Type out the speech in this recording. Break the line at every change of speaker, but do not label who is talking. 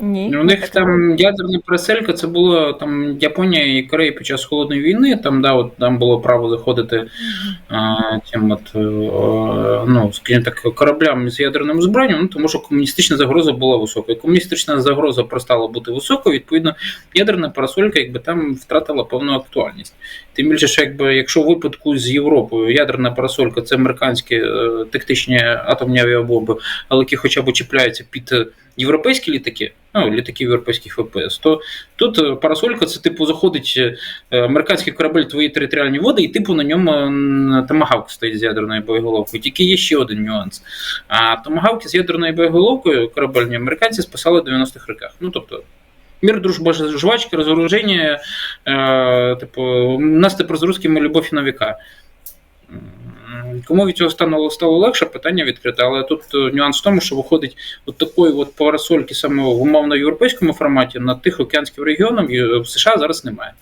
Ні.
У них там ядерна переселька, це було там Японія і Корея під час холодної війни. Там да, от там було право заходити а, тим, от е, ну скажімо так, кораблям з ядерним озброєнням, ну тому що комуністична загроза була високою. Комуністична загроза перестала бути високою. Відповідно, ядерна парасолька, якби там втратила певну актуальність. Тим більше, що якби якщо в випадку з Європою ядерна парасолька це американські е, тактичні атомні авіабомби, але які хоча б чіпляються під європейські літаки, ну літаки європейських ВПС, то тут е, парасолька це типу заходить е, американський корабель в твої територіальні води, і типу на ньому м, томагавк стоїть з ядерною боєголовкою. Тільки є ще один нюанс. А томагавки з ядерною боєголовкою корабельні американці спасали в 90-х роках. Ну тобто. Мир, дружба, жвачка, розоруження, е, типу, у нас тепер з русскими любов на віка. Кому від цього стало, стало легше, питання відкрите, але тут е, нюанс в тому, що виходить от такої от парасольки саме в умовно європейському форматі на Тихоокеанським регіоном в США зараз немає.